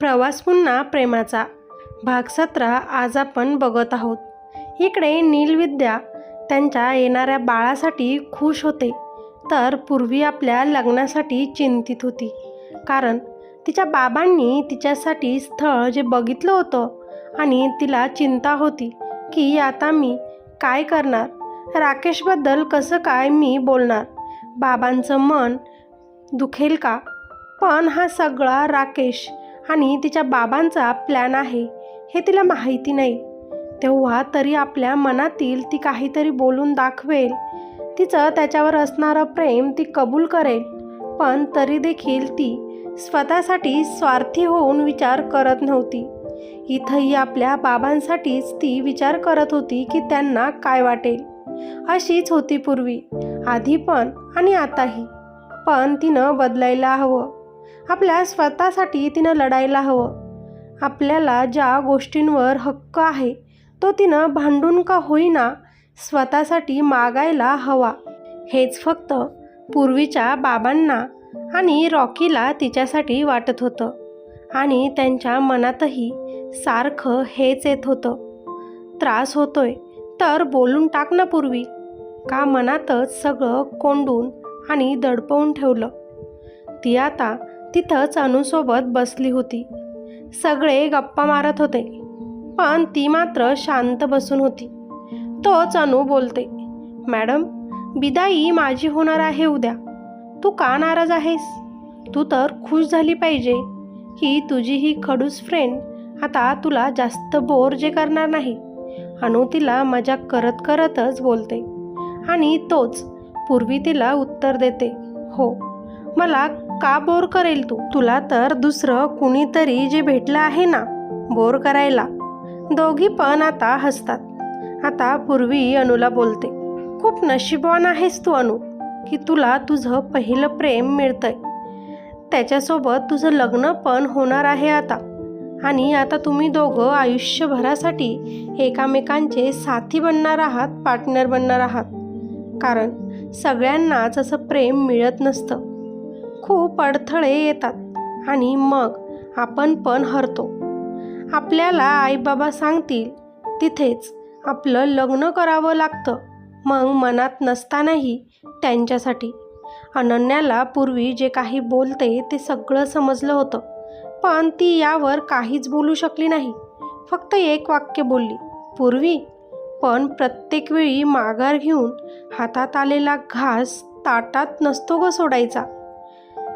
प्रवास पुन्हा प्रेमाचा. भाग सतरा आज आपण बघत आहोत. इकडे नीलविद्या त्यांच्या येणाऱ्या बाळासाठी खुश होते. तर पूर्वी आपल्या लग्नासाठी चिंतित होती. कारण तिच्या बाबांनी तिच्यासाठी स्थळ जे बघितलं होतं आणि तिला चिंता होती की आता मी काय करणार? राकेशबद्दल कसं काय मी बोलणार? बाबांचं मन दुखेल का? पण हा सगळा राकेश आणि तिच्या बाबांचा प्लॅन आहे हे तिला माहिती नाही. तेव्हा तरी आपल्या मनातील ती काहीतरी बोलून दाखवेल. तिचं त्याच्यावर असणारं प्रेम ती कबूल करेल पण तरी देखील ती स्वतःसाठी स्वार्थी होऊन विचार करत नव्हती. इथंही आपल्या बाबांसाठीच ती विचार करत होती की त्यांना काय वाटेल. अशीच होती पूर्वी आधी पण आणि आताही. पण तिनं बदलायला हवं. आपल्या स्वतःसाठी तिनं लढायला हवं. आपल्याला ज्या गोष्टींवर हक्क आहे तो तिनं भांडून का होईना स्वतःसाठी मागायला हवा. हेच फक्त पूर्वीच्या बाबांना आणि रॉकीला तिच्यासाठी वाटत होतं. आणि त्यांच्या मनातही सारखं हेच येत होतं. त्रास होतोय तर बोलून टाक ना पूर्वी. का मनातच सगळं कोंडून आणि दडपवून ठेवलं? ती आता तिथंच अनुसोबत बसली होती. सगळे गप्पा मारत होते पण ती मात्र शांत बसून होती. तोच अनु बोलते मॅडम बिदाई माझी होणार आहे उद्या. तू का नाराज आहेस? तू तर खुश झाली पाहिजे. की तुझी ही खडूस फ्रेंड आता तुला जास्त बोर जे करणार नाही. अनु तिला मजाक करत करतच बोलते आणि तोच पूर्वी तिला उत्तर देते हो मला का बोर करेल तू? तुला तर दुसरं कुणीतरी जे भेटलं आहे ना बोर करायला. दोघी पण आता हसतात. आता पूर्वी अनुला बोलते खूप नशीबवान आहेस तू अनु की तुला तुझं पहिलं प्रेम मिळतंय. त्याच्यासोबत तुझं लग्न पण होणार आहे आता. आणि आता तुम्ही दोघं आयुष्यभरासाठी एकामेकांचे साथी बनणार आहात पार्टनर बनणार आहात. कारण सगळ्यांनाच असं प्रेम मिळत नसतं. खूप अडथळे येतात आणि मग आपण पण हरतो. आपल्याला आईबाबा सांगतील तिथेच आपलं लग्न करावं लागतं. मग मनात नसतानाही त्यांच्यासाठी. अनन्याला पूर्वी जे काही बोलते ते सगळं समजलं होतं पण ती यावर काहीच बोलू शकली नाही. फक्त एक वाक्य बोलली पूर्वी? पण प्रत्येक वेळी माघार घेऊन हातात आलेला घास ताटात नसतो ग सोडायचा.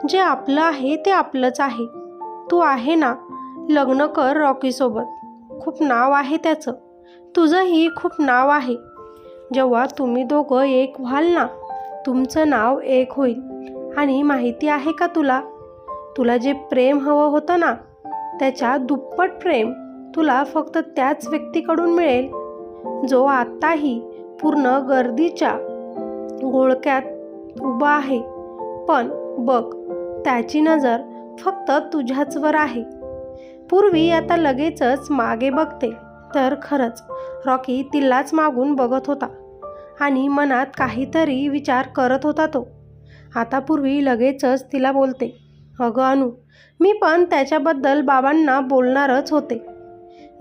जे आपलं आहे ते आपलंच आहे. तू आहे ना? लग्न कर रॉकीसोबत खूप नाव आहे त्याचं. तुझंही खूप नाव आहे. जेव्हा तुम्ही दोघं एक व्हाल ना तुमचं नाव एक होईल. आणि माहिती आहे का तुला? तुला जे प्रेम हवं होतं ना त्याच्या दुप्पट प्रेम तुला फक्त त्याच व्यक्तीकडून मिळेल. जो आत्ताही पूर्ण गर्दीच्या घोळक्यात उभा आहे. पण बघ त्याची नजर फक्त तुझ्याचवर आहे. पूर्वी आता लगेचच मागे बघते तर खरंच रॉकी तिलाच मागून बघत होता आणि मनात काहीतरी विचार करत होता तो. आता पूर्वी लगेचच तिला बोलते अगं अनु मी पण त्याच्याबद्दल बाबांना बोलणारच होते.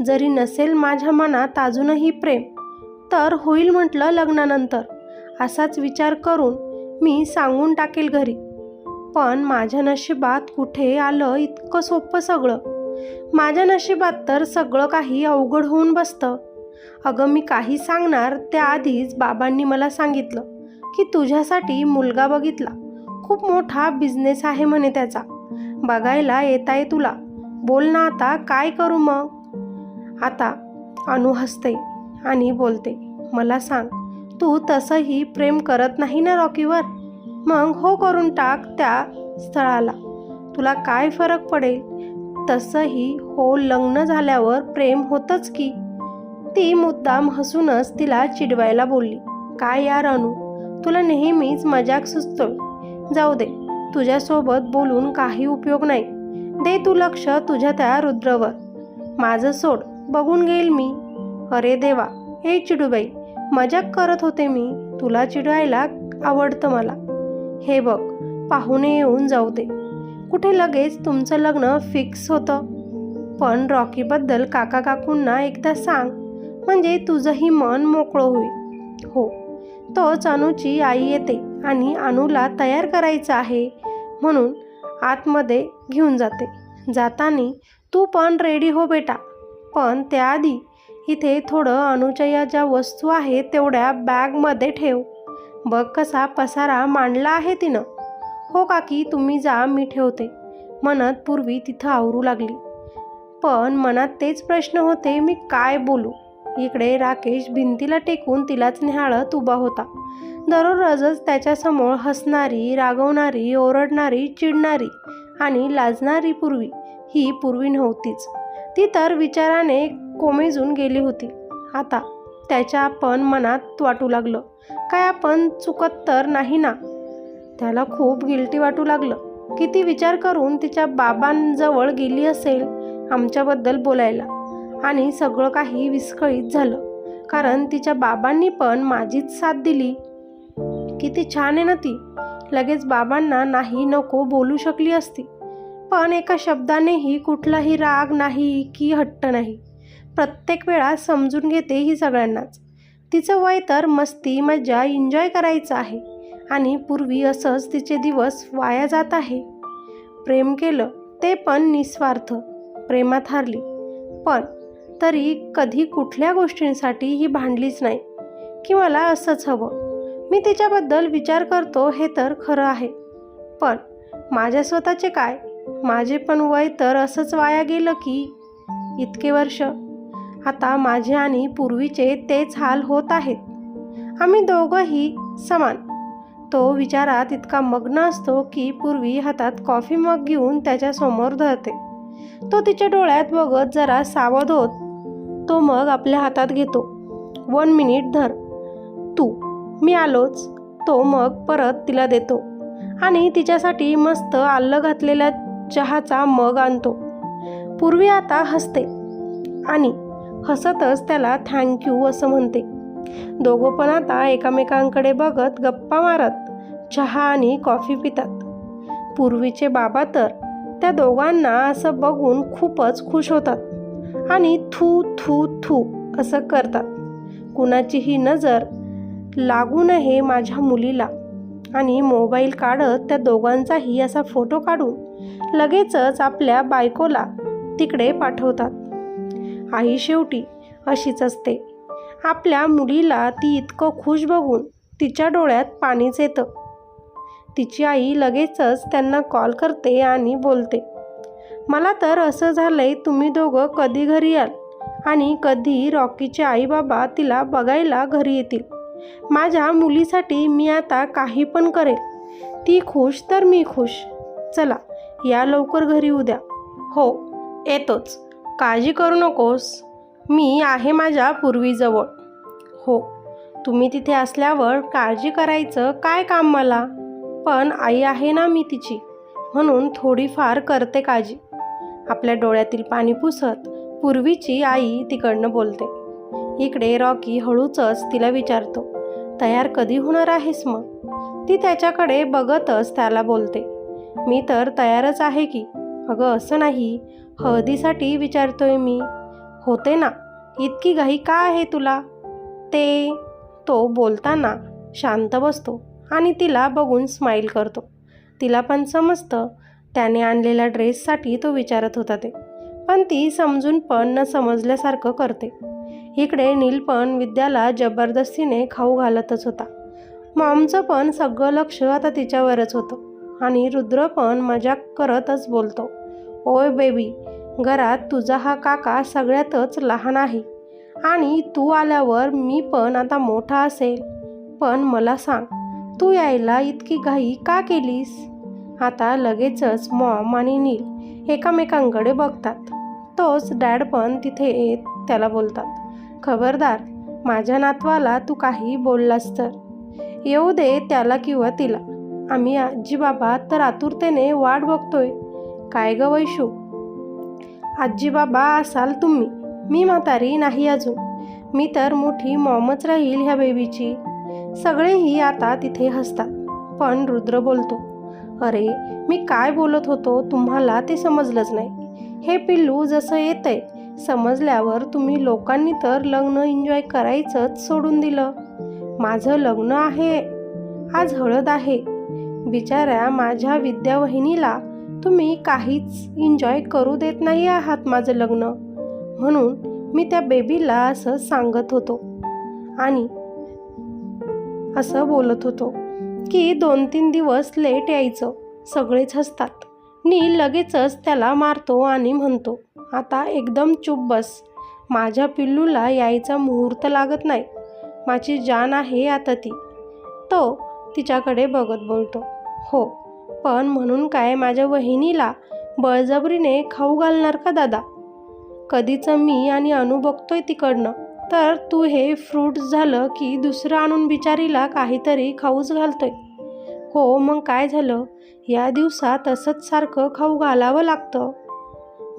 जरी नसेल माझ्या मनात अजूनही प्रेम तर होईल म्हटलं लग्नानंतर. असाच विचार करून मी सांगून टाकेल घरी. पण माझ्या नशिबात कुठे आलं इतकं सोपं सगळं? माझ्या नशिबात तर सगळं काही अवघड होऊन बसतं. अगं मी काही सांगणार त्याआधीच बाबांनी मला सांगितलं की तुझ्यासाठी मुलगा बघितला. खूप मोठा बिझनेस आहे म्हणे त्याचा. बघायला येत आहे तुला. बोल ना आता काय करू मग? आता अनु हसते आणि बोलते मला सांग तू तसंही प्रेम करत नाही ना रॉकीवर? मग हो करून टाक त्या स्थळाला. तुला काय फरक पडेल? तसंही हो लग्न झाल्यावर प्रेम होतंच की. ती मुद्दाम हसूनच तिला चिडवायला बोलली. काय यार अनु तुला नेहमीच मजाक सुचतोय. जाऊ दे तुझ्यासोबत बोलून काही उपयोग नाही. दे तू लक्ष तुझ्या त्या रुद्रवर. माझं सोड बघून घेईल मी. अरे देवा हे चिडूबाई मजाक करत होते मी. तुला चिडवायला आवडतं मला. हे बघ पाहुणे येऊन जाऊ दे. कुठे लगेच तुमचं लग्न फिक्स होतं? पण रॉकीबद्दल काका काकूंना एकदा सांग. म्हणजे तुझंही मन मोकळं होईल. हो तोच अनुची आई येते आणि अनुला तयार करायचं आहे म्हणून आतमध्ये घेऊन जाते. जाताना तू पण रेडी हो बेटा. पण त्याआधी इथे थोडं अनुच्या या ज्या वस्तू आहेत तेवढ्या बॅगमध्ये ठेव. बघ कसा पसारा मांडला आहे तिनं. हो काकी तुम्ही जा मी ठेवते. म्हणत पूर्वी तिथं आवरू लागली. पण मनात तेच प्रश्न होते मी काय बोलू? इकडे राकेश भिंतीला टेकून तिलाच निहाळत उभा होता. दररोजच त्याच्यासमोर हसणारी रागवणारी ओरडणारी चिडणारी आणि लाजणारी पूर्वी ही पूर्वी नव्हतीच. ती तर विचाराने कोमेजून गेली होती. आता त्याच्या पण मनात वाटू लागलं. काय आपण चुकत तर नाही ना? त्याला खूप गिल्टी वाटू लागलं. किती विचार करून तिच्या बाबांजवळ गेली असेल आमच्याबद्दल बोलायला. आणि सगळं काही विस्कळीत झालं. कारण तिच्या बाबांनी पण माझीच साथ दिली. किती छान आहे ना ती. लगेच बाबांना नाही नको बोलू शकली असती. पण एका शब्दानेही कुठलाही राग नाही की हट्ट नाही. प्रत्येक वेळा समजून घेते ही सगळ्यांनाच. तिचं वय तर मस्ती मजा एन्जॉय करायचं आहे. आणि पूर्वी असंच तिचे दिवस वाया जात आहे. प्रेम केलं ते पण निस्वार्थ. प्रेमात हारली. पण तरी कधी कुठल्या गोष्टींसाठी ही भांडलीच नाही. की मला असंच हवं. मी तिच्याबद्दल विचार करतो हे तर खरं आहे. पण माझ्या स्वतःचे काय? माझे पण वय तर असंच वाया गेलं की इतके वर्ष आता माझे आणि पूर्वीचे तेच हाल होत आहेत. आम्ही दोघंही समान. तो विचारात इतका मग्न असतो की पूर्वी हातात कॉफी मग घेऊन त्याच्यासमोर धरते. तो तिच्या डोळ्यात बघत जरा सावध होत तो मग आपल्या हातात घेतो. वन मिनिट धर. तू मी आलोच. तो मग परत तिला देतो आणि तिच्यासाठी मस्त आल्लं घातलेला चहाचा मग आणतो. पूर्वी आता हसते आणि हसतच त्याला थँक्यू असं म्हणते. दोघं पण आता एकमेकांकडे बघत गप्पा मारत चहा आणि कॉफी पितात. पूर्वीचे बाबा तर त्या दोघांना असं बघून खूपच खुश होतात आणि थू थू थू असं करतात. कुणाचीही नजर लागू नये माझ्या मुलीला. आणि मोबाईल काढत त्या दोघांचाही असा फोटो काढून लगेचच आपल्या बायकोला तिकडे पाठवतात. आई शेवटी अशीच असते. आपल्या मुलीला ती इतकं खुश बघून तिच्या डोळ्यात पाणीच येतं. तिची आई लगेचच त्यांना कॉल करते आणि बोलते मला तर असं झालंय तुम्ही दोघं कधी घरी याल? आणि कधी रॉकीचे आई बाबा तिला बघायला घरी येतील. माझ्या मुलीसाठी मी आता काही पण करेल. ती खुश तर मी खुश. चला या लवकर घरी उद्या. हो येतोच. काळजी करू नकोस. मी आहे माझ्या पूर्वीजवळ. हो तुम्ही तिथे असल्यावर काळजी करायचं काय काम मला? पण आई आहे ना मी तिची म्हणून थोडीफार करते काळजी. आपल्या डोळ्यातील पाणी पुसत पूर्वीची आई तिकडनं बोलते. इकडे रॉकी हळूचच तिला विचारतो तयार कधी होणार आहेस मग? ती त्याच्याकडे बघतच त्याला बोलते मी तर तयारच आहे की. अगं असं नाही. हळदीसाठी विचारतोय मी. होते ना इतकी घाई का आहे तुला? ते तो बोलताना शांत बसतो आणि तिला बघून स्माईल करतो. तिला पण समजतं त्याने आणलेल्या ड्रेससाठी तो विचारत होता ते. पण ती समजून पण न समजल्यासारखं करते. इकडे नील पण विद्याला जबरदस्तीने खाऊ घालतच होता. मॉमचं पण सगळं लक्ष आता तिच्यावरच होतं आणि रुद्र पण मजाक करतच बोलतो. ओय बेबी घरात तुझा हा काका सगळ्यातच लहान आहे आणि तू आल्यावर मी पण आता मोठा असेल. पण मला सांग तू यायला इतकी घाई का केलीस? आता लगेचच मॉम आणि नील एकामेकांकडे बघतात. तोच डॅड पण तिथे येत त्याला बोलतात खबरदार माझ्या नातवाला तू काही बोललास तर. येऊ दे त्याला किंवा तिला. आम्ही आजी बाबा तर आतुरतेने वाट बघतोय. काय ग वैशू? आजी बाबा असाल तुम्ही. मी म्हातारी नाही अजून. मी तर मोठी मॉमच राहील ह्या बेबीची. सगळेही आता तिथे हसतात. पण रुद्र बोलतो अरे मी काय बोलत होतो तुम्हाला ते समजलंच नाही. हे पिल्लू जसं येतंय समजल्यावर तुम्ही लोकांनी तर लग्न एन्जॉय करायचंच सोडून दिलं. माझं लग्न आहे. आज हळद आहे. बिचाऱ्या माझ्या विद्यावहिनीला तुम्ही काहीच एन्जॉय करू देत नाही आहात माझं लग्न. म्हणून मी त्या बेबीला असं सांगत होतो. आणि असं बोलत होतो की दोन तीन दिवस लेट यायचं. सगळेच हसतात. मी लगेचच त्याला मारतो आणि म्हणतो आता एकदम चुप बस. माझ्या पिल्लूला यायचा मुहूर्त लागत नाही. माझी जान आहे आता ती. तो तिच्याकडे बघत बोलतो हो पण म्हणून काय माझ्या वहिनीला बळजबरीने खाऊ घालणार का दादा? कधीचं मी आणि अनु बघतोय तिकडनं. तर तू हे फ्रूट्स झालं की दुसरं आणून बिचारीला काहीतरी खाऊच घालतोय. हो मग काय झालं? या दिवसात असंच सारखं खाऊ घालावं लागतं.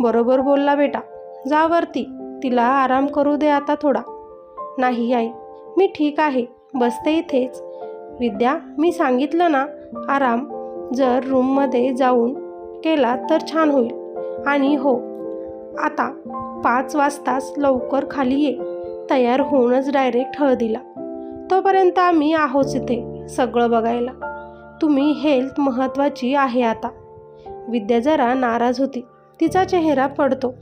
बरोबर बोलला बेटा. जा वरती. तिला आराम करू दे आता थोडा. नाही आई. मी ठीक आहे. बसते इथेच. विद्या मी सांगितलं ना? आराम. जर रूममध्ये जाऊन केला तर छान होईल. आणि हो आता पाच वाजताच लवकर खाली ये. तयार होऊनच डायरेक्ट हळदीला. तोपर्यंत आम्ही आहोच इथे सगळं बघायला. तुम्ही हेल्थ महत्त्वाची आहे आता. विद्या जरा नाराज होती. तिचा चेहरा पडतो.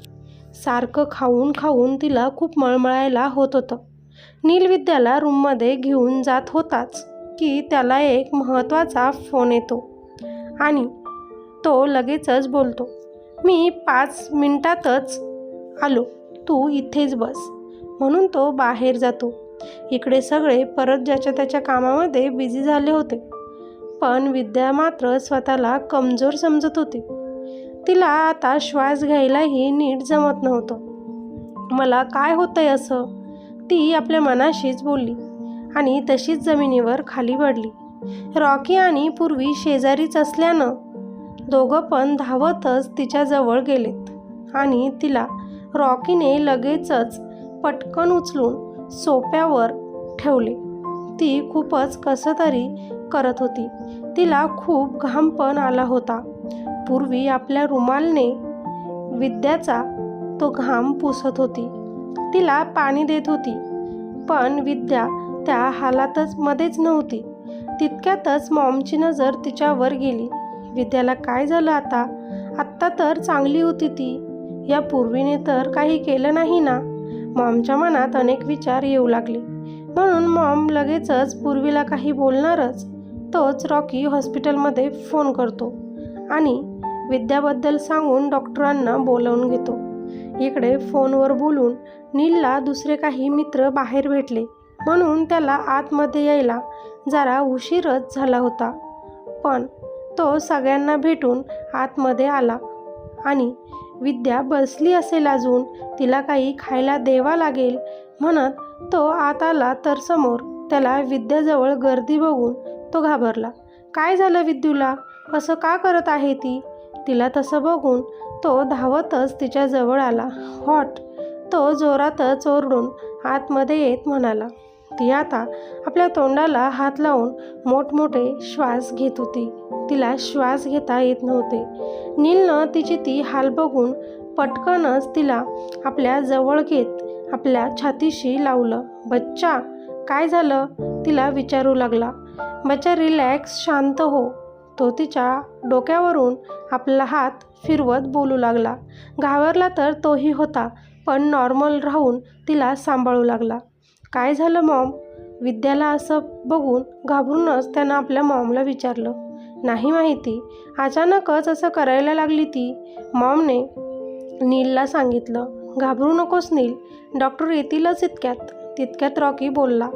सारखं खाऊन खाऊन तिला खूप मळमळायला होत होतं. नीलविद्याला रूममध्ये घेऊन जात होताच की त्याला एक महत्त्वाचा फोन येतो. आणि तो लगेचच बोलतो मी पाच मिनटातच आलो. तू इथेच बस. म्हणून तो बाहेर जातो. इकडे सगळे परत ज्याच्या त्याच्या कामामध्ये बिझी झाले होते. पण विद्या मात्र स्वतःला कमजोर समजत होती. तिला आता श्वास घ्यायलाही नीट जमत नव्हतं. मला काय होतंय असं? ती आपल्या मनाशीच बोलली आणि तशीच जमिनीवर खाली पडली. रॉकी आणि पूर्वी शेजारीच असल्यानं दोघं पण धावतच तिच्याजवळ गेलेत. आणि तिला रॉकीने लगेचच पटकन उचलून सोप्यावर ठेवले. ती खूपच कसं तरी करत होती. तिला खूप घाम पण आला होता. पूर्वी आपल्या रुमालने विद्याचा तो घाम पुसत होती. तिला पाणी देत होती. पण विद्या त्या हालातच मध्येच नव्हती. तितक्यातच मॉमची नजर तिच्यावर गेली. विद्याला काय झालं आता? आत्ता तर चांगली होती ती. या पूर्वीने तर काही केलं नाही ना? मॉमच्या मनात अनेक विचार येऊ लागले. म्हणून मॉम लगेचच पूर्वीला काही बोलणारच तोच रॉकी हॉस्पिटलमध्ये फोन करतो आणि विद्याबद्दल सांगून डॉक्टरांना बोलावून घेतो. इकडे फोनवर बोलून नीलला दुसरे काही मित्र बाहेर भेटले. म्हणून त्याला आतमध्ये यायला जरा उशीरच झाला होता. पण तो सगळ्यांना भेटून आतमध्ये आला आणि विद्या बसली असेल अजून तिला काही खायला द्यावा लागेल म्हणत तो आत आला तर समोर त्याला विद्याजवळ गर्दी बघून तो घाबरला. काय झालं विद्यूला? असं का करत आहे ती? तिला तसं बघून तो धावतच तिच्याजवळ आला. हॉट! तो जोरातच ओरडून आतमध्ये येत म्हणाला. ती आता आपल्या तोंडाला हात लावून मोठमोठे श्वास घेत होती. तिला श्वास घेता येत नव्हते. नीलनं तिची ती हाल बघून पटकनच तिला आपल्या जवळ घेत आपल्या छातीशी लावलं. बच्चा काय झालं? तिला विचारू लागला. बच्चा रिलॅक्स शांत हो. तो तिच्या डोक्यावरून आपला हात फिरवत बोलू लागला. घाबरला तर तोही होता पण नॉर्मल राहून तिला सांभाळू लागला. काय झालं मॉम? विद्याला असं बघून घाबरूनच त्यानं आपल्या मॉमला विचारलं. नाही माहिती. अचानकच असं करायला लागली ती. मॉमने नीलला सांगितलं घाबरू नकोस नील. डॉक्टर येतीलच इतक्यात. तितक्यात रॉकी बोलला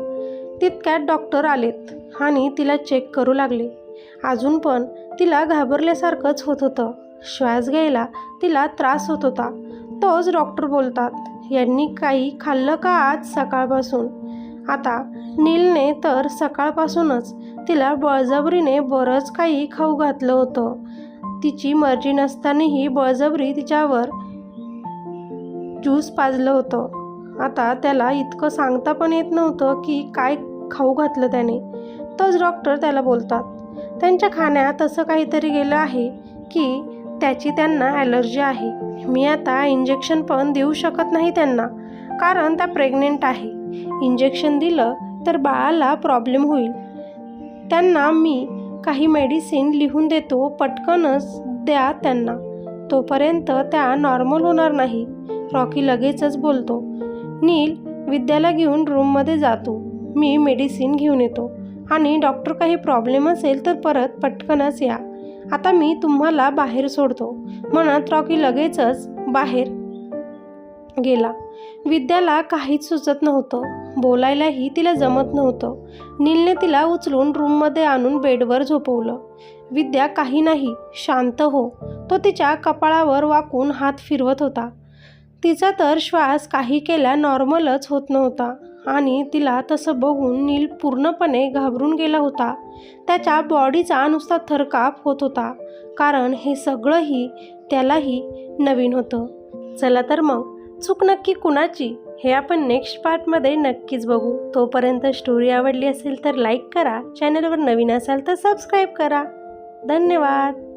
तितक्यात डॉक्टर आलेत आणि तिला चेक करू लागले. अजून पण तिला घाबरल्यासारखंच होत होतं. श्वास घ्यायला तिला त्रास होत होता. तोच डॉक्टर बोलतात. यांनी काही खाल्लं का आज सकाळपासून? आता नीलने तर सकाळपासूनच तिला बळजबरीने बरंच काही खाऊ घातलं होतं. तिची मर्जी नसतानाही बळजबरी तिच्यावर ज्यूस पाजलं होतं. आता त्याला इतकं सांगता पण येत नव्हतं की काय खाऊ घातलं त्याने. तोच डॉक्टर त्याला बोलतात. त्यांच्या खाण्यात असं काहीतरी गेलं आहे की त्याची त्यांना ॲलर्जी आहे. मी आता इंजेक्शन पण देऊ शकत नाही त्यांना कारण त्या प्रेग्नेंट आहे. इंजेक्शन दिलं तर बाळाला प्रॉब्लेम होईल. त्यांना मी काही मेडिसिन लिहून देतो पटकनच द्या त्यांना. तोपर्यंत त्या नॉर्मल होणार नाही. रॉकी लगेचच बोलतो नील विद्याला घेऊन रूममध्ये जातो. मी मेडिसिन घेऊन येतो. आणि डॉक्टर काही प्रॉब्लेम असेल तर परत पटकनच या. आता मी तुम्हाला बाहेर सोडतो. म्हणत रॉकी लगेचच बाहेर गेला. विद्याला काहीच सुचत नव्हतं. बोलायलाही तिला जमत नव्हतं. नीलने तिला उचलून रूममध्ये आणून बेडवर झोपवलं. विद्या काही नाही शांत हो. तो तिच्या कपाळावर वाकून हात फिरवत होता. तिचा तर श्वास काही केल्या नॉर्मलच होत नव्हता. आणि तिला तसं बघून नील पूर्णपणे घाबरून गेला होता. त्याच्या बॉडीचा नुसता थरकाप होत होता. कारण हे सगळंही त्यालाही नवीन होतं. चला तर मग चूक नक्की कुणाची? हे आपण नेक्स्ट पार्टमध्ये नक्कीच बघू. तोपर्यंत स्टोरी आवडली असेल तर लाईक करा. चॅनलवर नवीन असाल तर सबस्क्राईब करा. धन्यवाद!